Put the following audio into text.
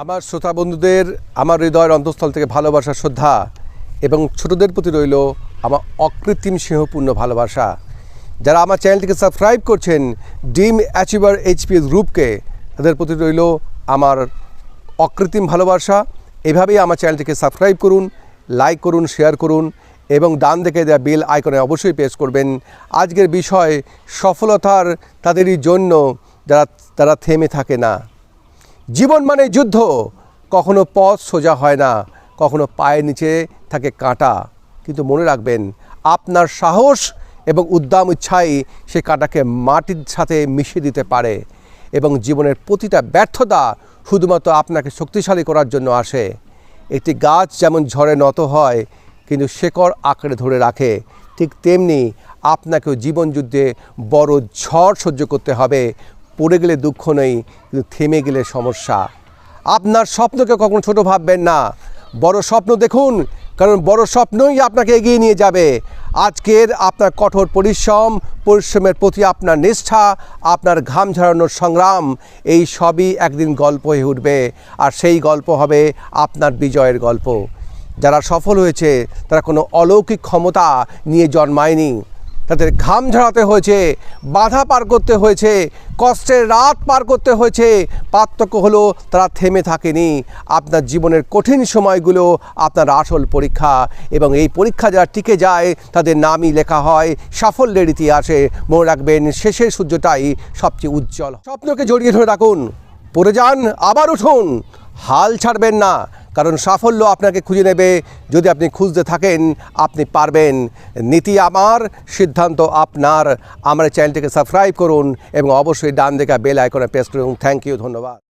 আমার শ্রোতা বন্ধুদের, আমার হৃদয়ের অন্তঃস্থল থেকে ভালোবাসা, শ্রদ্ধা এবং ছোটদের প্রতি রইল আমার অকৃত্রিম স্নেহপূর্ণ ভালোবাসা। যারা আমার চ্যানেলটিকে সাবস্ক্রাইব করছেন ডিম অ্যাচিভার এইচপিএস গ্রুপকে, তাদের প্রতি রইল আমার অকৃত্রিম ভালোবাসা। এভাবেই আমার চ্যানেলটিকে সাবস্ক্রাইব করুন, লাইক করুন, শেয়ার করুন এবং ডান দেখে দেওয়া বেল আইকনে অবশ্যই প্রেস করবেন। আজকের বিষয় সফলতার তাদেরই জন্য যারা, তারা থেমে থাকে না। জীবন মানে যুদ্ধ। কখনো পথ সোজা হয় না, কখনো পায়ের নিচে থাকে কাঁটা। কিন্তু মনে রাখবেন, আপনার সাহস এবং উদ্দাম ইচ্ছাই সে কাঁটাকে মাটির সাথে মিশিয়ে দিতে পারে এবং জীবনের প্রতিটা ব্যর্থতা শুধুমাত্র আপনাকে শক্তিশালী করার জন্য আসে। একটি গাছ যেমন ঝড়ে নত হয়, কিন্তু শেকড় আঁকড়ে ধরে রাখে। ঠিক তেমনি আপনাকেও জীবনযুদ্ধে বড় ঝড় সহ্য করতে হবে। পড়ে গেলে দুঃখ নেই, কিন্তু থেমে গেলে সমস্যা। আপনার স্বপ্নকে কখনো ছোট ভাববেন না। বড় স্বপ্ন দেখুন, কারণ বড় স্বপ্নই আপনাকে এগিয়ে নিয়ে যাবে। আজকের আপনার কঠোর পরিশ্রম, পরিশ্রমের প্রতি আপনার নিষ্ঠা, আপনার ঘাম ঝরানোর সংগ্রাম, এই সবই একদিন গল্প হয়ে উঠবে। আর সেই গল্প হবে আপনার বিজয়ের গল্প। যারা সফল হয়েছে, তারা কোনো অলৌকিক ক্ষমতা নিয়ে জন্মায়নি। তাদের ঘাম ঝরাতে হয়েছে, বাধা পার করতে হয়েছে, কষ্টের রাত পার করতে হয়েছে। পার্থক্য হলো তারা থেমে থাকেনি। আপনার জীবনের কঠিন সময়গুলো আপনার আসল পরীক্ষা এবং এই পরীক্ষা যারা টিকে যায়, তাদের নামই লেখা হয়, সাফল্যের ইতিহাসে। মনে রাখবেন, শেষের সূর্যটাই সবচেয়ে উজ্জ্বল। স্বপ্নকে জড়িয়ে ধরে রাখুন, পড়ে যান, আবার উঠুন। হাল ছাড়বেন না। কারণ সাফল্য আপনাকে খুঁজে নেবে যদি আপনি খুঁজতে থাকেন, আপনি পারবেন। নীতি আমার, সিদ্ধান্ত আপনার। আমার চ্যানেলটিকে সাবস্ক্রাইব করুন এবং অবশ্যই ডান দেখা বেল আইকনে প্রেস করুন। থ্যাংক ইউ ধন্যবাদ।